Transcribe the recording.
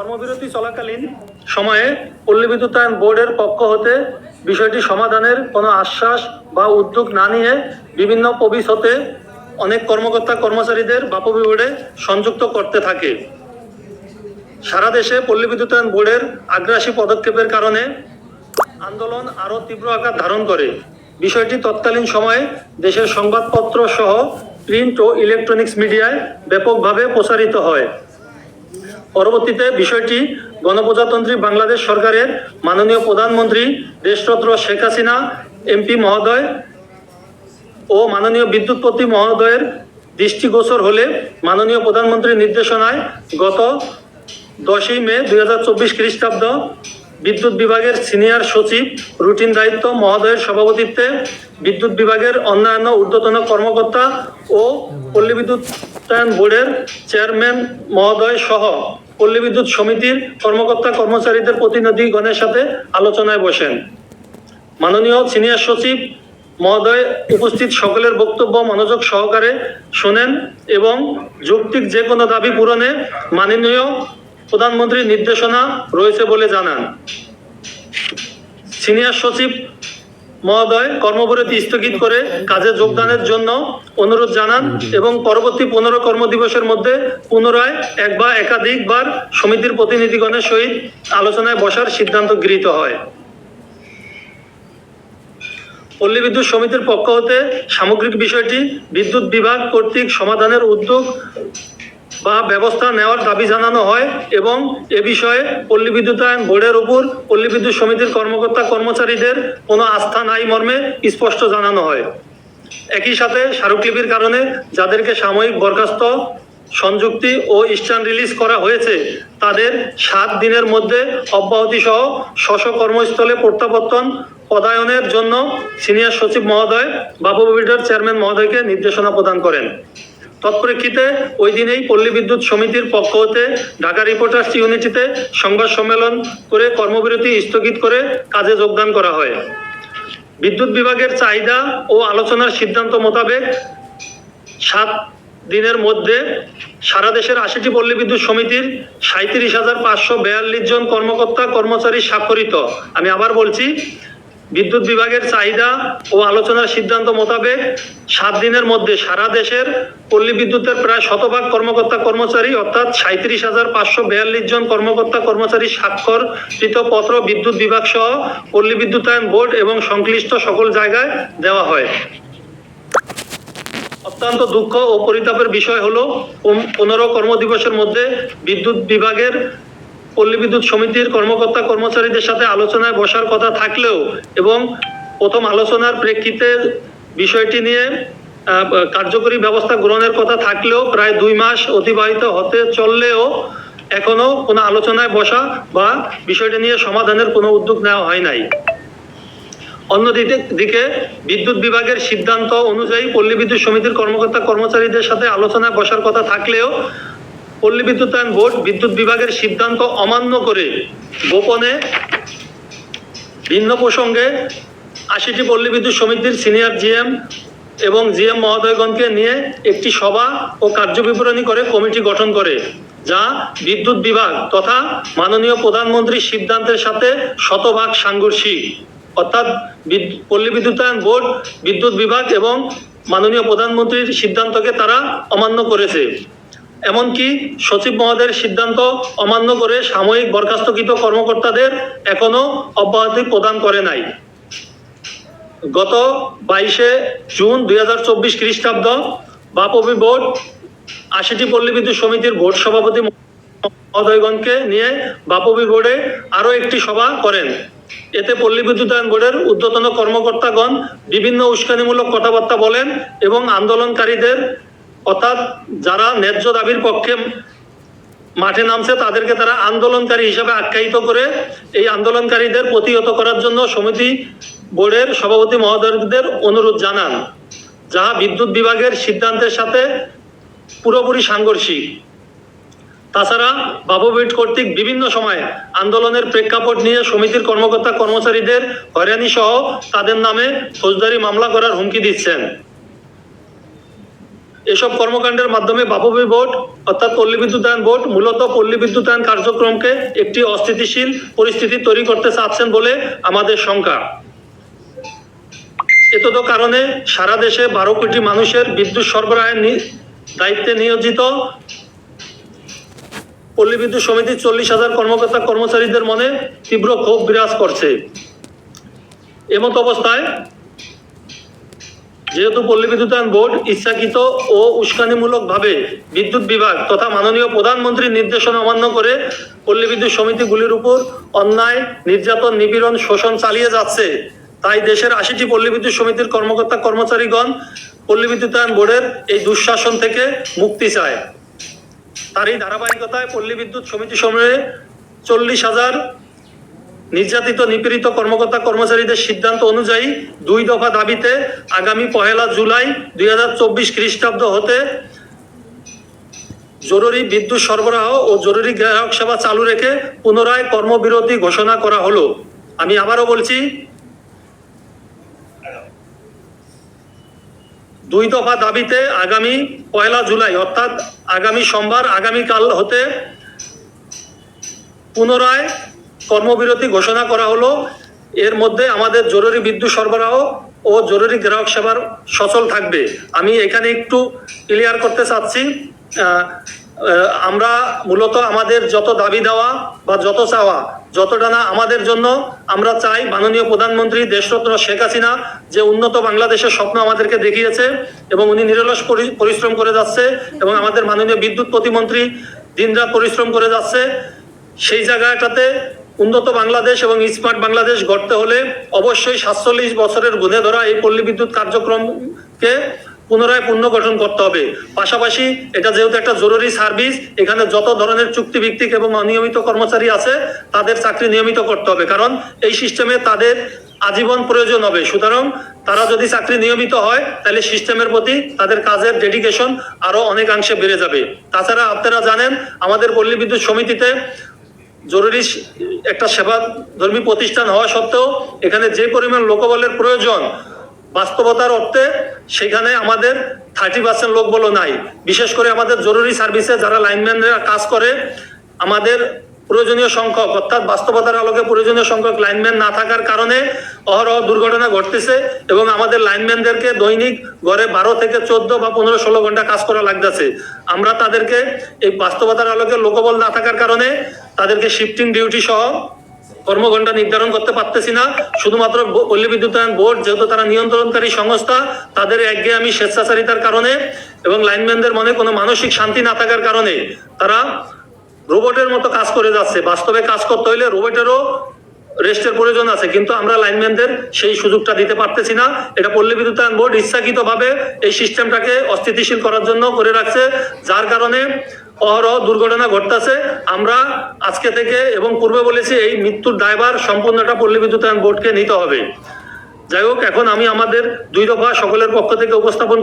কর্মবিরতি চলাকালীন সময়ে পল্লী বিদ্যুতায়ন বোর্ডের পক্ষ হতে বিষয়টি সমাধানের কোনো আশ্বাস বা উদ্যোগ না নিয়ে বিভিন্ন প্রবিস হতে অনেক কর্মকর্তা কর্মচারীদের বাপবি বোর্ডে সংযুক্ত করতে থাকে। সারা দেশে পল্লী বিদ্যুতায়ন বোর্ডের আগ্রাসী পদক্ষেপের কারণে আন্দোলন আরও তীব্র আকার ধারণ করে। বিষয়টি তৎকালীন সময়ে দেশের সংবাদপত্র সহ প্রিন্ট ও ইলেকট্রনিক্স মিডিয়ায় ব্যাপকভাবে প্রসারিত হয়। পরবর্তীতে বিষয়টি গণপ্রজাতন্ত্রী বাংলাদেশ সরকারের মাননীয় প্রধানমন্ত্রী দেশরত্ন শেখ হাসিনা এমপি মহোদয় ও মাননীয় বিদ্যুৎপতি মহোদয়ের দৃষ্টিগোচর হলে মাননীয় প্রধানমন্ত্রীর নির্দেশনায় গত দশই মে দুই হাজার চব্বিশ খ্রিস্টাব্দ বিদ্যুৎ বিভাগের সিনিয়র সচিব, রুটিন দায়িত্ব মহোদয়ের সভাপতিত্বে বিদ্যুৎ বিভাগের অন্যান্য ঊর্ধ্বতন কর্মকর্তা ও পল্লী বিদ্যুতায়ন বোর্ডের চেয়ারম্যান মহোদয় সহ পল্লী বিদ্যুৎ সমিতির কর্মকর্তা কর্মচারীদের প্রতিনিধিগণের সাথে আলোচনায় বসেন। মাননীয় সিনিয়র সচিব মহোদয় উপস্থিত সকলের বক্তব্য মনোযোগ সহকারে শোনেন এবং যৌক্তিক যে কোনো দাবি পূরণে মাননীয় প্রধানমন্ত্রীর নির্দেশনা রয়েছে বলে জানান। সিনিয়র সচিব মহোদয়, কর্মবিরতি স্থগিত করে কাজে যোগদানের জন্য অনুরোধ জানান এবং পরবর্তী পনেরো কর্মদিবসের মধ্যে পুনরায় এক বা একাধিকবার সমিতির প্রতিনিধিগণের সহিত আলোচনায় বসার সিদ্ধান্ত গৃহীত হয়। পল্লী বিদ্যুৎ সমিতির পক্ষ হতে সামগ্রিক বিষয়টি বিদ্যুৎ বিভাগ কর্তৃক সমাধানের উদ্যোগ বা ব্যবস্থা নেওয়ার দাবি জানানো হয় এবং এ বিষয়ে পল্লী বিদ্যুতায়ন বোর্ডের উপর পল্লী বিদ্যুৎ সমিতির কর্মকর্তা কর্মচারীদের কোনো আস্থা নাই মর্মে স্পষ্ট জানানো হয়। একই সাথে স্মারকলিপির কারণে যাদেরকে সাময়িক বরখাস্ত, সংযুক্তি ও স্ট্যান্ড রিলিজ করা হয়েছে, তাদের সাত দিনের মধ্যে অব্যাহতি সহ স্ব কর্মস্থলে প্রত্যাবর্তন পদায়নের জন্য সিনিয়র সচিব মহোদয়, বাবু বিল্ডার চেয়ারম্যান মহোদয়কে নির্দেশনা প্রদান করেন। তৎপরিক্ষিতে ওই দিনেই পল্লী বিদ্যুৎ সমিতির পক্ষ হতে ঢাকা রিপোর্টার্স ইউনিটিতে সংবাদ সম্মেলন করে কর্মবিরতি স্থগিত করে কাজে যোগদান করা হয়। বিদ্যুৎ বিভাগের চাহিদা ও আলোচনার সিদ্ধান্ত মোতাবেক সাত দিনের মধ্যে সারা দেশের আশিটি পল্লী বিদ্যুৎ সমিতির সাঁত্রিশ হাজার পাঁচশো বেয়াল্লিশ জন কর্মকর্তা কর্মচারী স্বাক্ষরিত। আমি আবার বলছি বিদ্যুৎ বিভাগের চাহিদা ও আলোচনার সিদ্ধান্ত মোতাবেক সাত দিনের মধ্যে সারা দেশের পল্লী বিদ্যুতের প্রায় শতভাগ কর্মকর্তা কর্মচারী, অর্থাৎ সাঁত্রিশ হাজার পাঁচশো বিয়াল্লিশ জন কর্মকর্তা কর্মচারী স্বাক্ষরিত পত্র বিদ্যুৎ বিভাগ সহ পল্লী বিদ্যুতায়ন বোর্ড এবং সংশ্লিষ্ট সকল জায়গায় দেওয়া হয়। অত্যন্ত দুঃখ ও পরিতাপের বিষয় হলো পনেরো কর্মদিবসের মধ্যে বিদ্যুৎ বিভাগের পল্লী বিদ্যুৎ সমিতির কর্মকর্তা কর্মচারীদের সাথে আলোচনায় বসার কথা থাকলেও এবং প্রথম আলোচনার প্রেক্ষিতে বিষয়টি নিয়ে কার্যকরী ব্যবস্থা গ্রহণের কথা থাকলেও প্রায় দুই মাস অতিবাহিত হতে চললেও এখনও কোনো আলোচনায় বসা বা বিষয়টি নিয়ে সমাধানের কোনো উদ্যোগ নেওয়া হয় নাই। অন্যদিকে, দিকে বিদ্যুৎ বিভাগের সিদ্ধান্ত অনুযায়ী পল্লী বিদ্যুৎ সমিতির কর্মকর্তা কর্মচারীদের সাথে আলোচনায় বসার কথা থাকলেও পল্লী বিদ্যুতায়ন বোর্ড বিদ্যুৎ বিভাগের সিদ্ধান্ত অমান্য করে গোপনে ভিন্ন প্রসঙ্গে আশিটি পল্লী বিদ্যুৎ সমিতির সিনিয়র জিএম এবং জিএম মহোদয়গণকে নিয়ে একটি সভা ও কার্যবিবরণী করে কমিটি গঠন করে, যা বিদ্যুৎ বিভাগ তথা মাননীয় প্রধানমন্ত্রীর সিদ্ধান্তের সাথে শতভাগ সাংঘর্ষিক। অর্থাৎ পল্লী বিদ্যুতায়ন বোর্ড, বিদ্যুৎ বিভাগ এবং মাননীয় প্রধানমন্ত্রীর সিদ্ধান্তকে তারা অমান্য করেছে। এমনকি সচিব মহোদয়ের সিদ্ধান্ত অমান্য করে সাময়িক বরখাস্তকৃত কর্মকর্তাদের এখনও অব্যাহতি প্রদান করে নাই। গত বাইশে জুন দুই হাজার চব্বিশ খ্রিস্টাব্দ বাপবি বোর্ড আশিটি পল্লী বিদ্যুৎ সমিতির বোর্ড সভাপতি মহোদয়গণকে নিয়ে বাপবি বোর্ডে আরও একটি সভা করেন। এতে পল্লী বিদ্যুতায়ন বোর্ডের ঊর্ধ্বতন কর্মকর্তাগণ বিভিন্ন উস্কানিমূলক কথাবার্তা বলেন এবং আন্দোলনকারীদের অর্থাৎ যারা ন্যায্য দাবির পক্ষে মাঠে নামছে, তাদেরকে তারা আন্দোলনকারী হিসাবে আখ্যায়িত করে এই আন্দোলনকারীদের প্রতিহত করার জন্য সমিতি বোর্ডের সভাপতি মহোদয়দের অনুরোধ জানান, যাহা বিদ্যুৎ বিভাগের সিদ্ধান্তের সাথে পুরোপুরি সাংঘর্ষিক। তাছাড়া বাবুবিট কর্তৃক বিভিন্ন সময়ে আন্দোলনের প্রেক্ষাপট নিয়ে সমিতির কর্মকর্তা কর্মচারীদের হয়রানি সহ তাদের নামে ফৌজদারি মামলা করার হুমকি দিচ্ছেন। এসব কর্মকাণ্ডের মাধ্যমে বাপবি বোর্ড অর্থাৎ পল্লী বিদ্যুতায়ন বোর্ড মূলত পল্লী বিদ্যুতায়ন কার্যক্রমকে একটি অস্থিতিশীল পরিস্থিতি তৈরি করতে চাচ্ছেন বলে আমাদের শঙ্কা। এতদ কারণে সারা দেশে বারো কোটি মানুষের বিদ্যুৎ সরবরাহের দায়িত্বে নিয়োজিত পল্লী বিদ্যুৎ সমিতির চল্লিশ হাজার কর্মকর্তা কর্মচারীদের মনে তীব্র ক্ষোভ বিরাজ করছে। এমত অবস্থায় যেহেতু পল্লী বিদ্যুতায়ন বোর্ড ইচ্ছাকৃত ও উস্কানিমূলকভাবে বিদ্যুৎ বিভাগ তথা মাননীয় প্রধানমন্ত্রীর নির্দেশনা অমান্য করে পল্লী বিদ্যুৎ সমিতিগুলির উপর অন্যায়, নির্যাতন, নিপীড়ন, শোষণ চালিয়ে যাচ্ছে। তাই দেশের আশিটি পল্লী বিদ্যুৎ সমিতির কর্মকর্তা কর্মচারীগণ পল্লী বিদ্যুতায়ন বোর্ডের এই দুঃশাসন থেকে মুক্তি চায়। তার এই ধারাবাহিকতায় পল্লী বিদ্যুৎ সমিতি সমূহে চল্লিশ হাজার নির্যাতিত, নিপীড়িত কর্মকর্তা, কর্মচারীদের সিদ্ধান্ত অনুযায়ী দুই দফা দাবিতে আগামী পহেলা জুলাই দুই হাজার চব্বিশ খ্রিস্টাব্দ হতে জরুরি বিদ্যুৎ সরবরাহ ও জরুরি গ্রাহক সেবা চালু রেখে পুনরায় কর্মবিরতি ঘোষণা করা হলো। আমি আবারও বলছি, দুই দফা দাবিতে আগামী পয়লা জুলাই, অর্থাৎ আগামী সোমবার, আগামীকাল হতে পুনরায় কর্মবিরতি ঘোষণা করা হলো। এর মধ্যে আমাদের জরুরি বিদ্যুৎ সরবরাহ ও জরুরি গ্রাহক সেবার সচল থাকবে। আমি এখানে একটু ক্লিয়ার করতে চাচ্ছি আমরা মূলত আমাদের যত দাবি দেওয়া বা যত চাওয়া, যতটা না আমাদের জন্য, আমরা চাই মাননীয় প্রধানমন্ত্রী দেশরত্ন শেখ হাসিনা যে উন্নত বাংলাদেশের স্বপ্ন আমাদেরকে দেখিয়েছে এবং উনি নিরলস পরি- পরিশ্রম করে যাচ্ছে এবং আমাদের মাননীয় বিদ্যুৎ প্রতিমন্ত্রী দিনরাত পরিশ্রম করে যাচ্ছে। সেই জায়গাটাতে উন্নত বাংলাদেশ এবং স্মার্ট বাংলাদেশ গড়তে হলে অবশ্যই সাতচল্লিশ বছরের গুণে ধরা এই পল্লী বিদ্যুৎ কার্যক্রমকে পুনরায় পুনর্গঠন করতে হবে। পাশাপাশি এটা যেহেতু একটা জরুরি সার্ভিস, এখানে যত ধরনের চুক্তিভিত্তিক এবং অনিয়মিত কর্মচারী আছে, তাদের চাকরি নিয়মিত করতে হবে। কারণ এই সিস্টেমে তাদের আজীবন প্রয়োজন হবে। সুতরাং তারা যদি চাকরি নিয়মিত হয়, তাহলে সিস্টেমের প্রতি তাদের কাজের ডেডিকেশন আরও অনেকাংশে বেড়ে যাবে। তাছাড়া আপনারা জানেন, আমাদের পল্লী বিদ্যুৎ সমিতিতে জরুরি একটা সেবা ধর্মী প্রতিষ্ঠান হওয়া সত্ত্বেও এখানে যে পরিমাণ লোকবলের প্রয়োজন বাস্তবতার অর্থে সেখানে আমাদের থার্টি পার্সেন্ট লোক বলো নাই। বিশেষ করে আমাদের জরুরি সার্ভিসে যারা লাইনম্যানরা কাজ করে, আমাদের প্রয়োজনীয় সংখ্যক, অর্থাৎ বাস্তবতার আলোকে প্রয়োজনীয় সংখ্যক লাইনম্যান না থাকার কারণে অহরহ দুর্ঘটনা ঘটতেছে এবং আমাদের লাইনম্যানদেরকে দৈনিক গড়ে বারো থেকে চোদ্দ বা পনেরো ষোলো ঘণ্টা কাজ করা লাগতেছে। আমরা তাদেরকে এই বাস্তবতার আলোকে লোকবল না থাকার কারণে তাদেরকে শিফটিং ডিউটি সহ কর্মঘণ্টা নির্ধারণ করতে পারতেছি না। শুধুমাত্র পল্লী বিদ্যুতায়ন বোর্ড, যেহেতু তারা নিয়ন্ত্রণকারী সংস্থা, তাদের একঘেয়েমি স্বেচ্ছাচারিতার কারণে এবং লাইনম্যানদের মনে কোনো মানসিক শান্তি না থাকার কারণে তারা রোবটের মতো কাজ করে যাচ্ছে। বাস্তবে কাজ করতে হইলে রোবটেরও রেস্টের প্রয়োজন আছে, কিন্তু আমরা লাইনম্যানদের সেই সুযোগটা দিতে পারতেছি না। এটা পল্লী বিদ্যুতায়ন বোর্ড ইচ্ছাকৃতভাবে এই সিস্টেমটাকে অস্থিতিশীল করার জন্য করে রাখছে, যার কারণে অহরহ দুর্ঘটনা ঘটতেছে। আমরা আজকে থেকে এবং পূর্বে বলেছি, এই মৃত্যুর দায়ভার সম্পূর্ণটা পল্লী বিদ্যুতায়ন বোর্ডকে নিতে হবে। যাই হোক, এখন আমি আমাদের দুই দফা সকলের পক্ষ থেকে উপস্থাপন